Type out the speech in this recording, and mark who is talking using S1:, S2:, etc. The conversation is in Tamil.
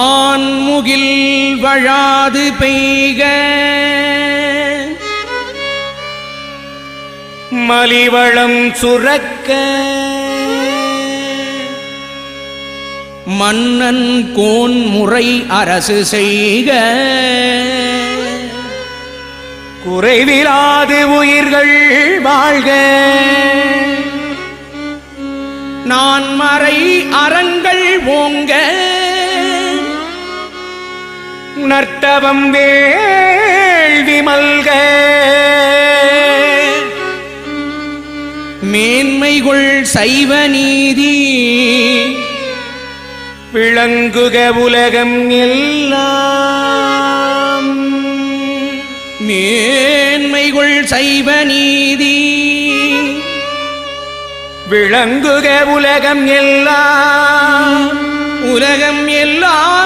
S1: ஆன்முகில் வழாது பெய்க.
S2: மலிவளம் சுரக்க.
S1: மன்னன் கோன் முறை அரசு செய்க.
S2: குறைவிலாது உயிர்கள் வாழ்க.
S1: நான் மறை அறங்கள் ஓங்க.
S2: நர்த்தவம் வேள்வி மல்க.
S1: மேன்மைகள் சைவ நீதி.
S2: விளங்குக உலகம் எல்லாம்.
S1: மேன்மைகள் சைவ நீதி.
S2: விளங்குக உலகம் எல்லாம்.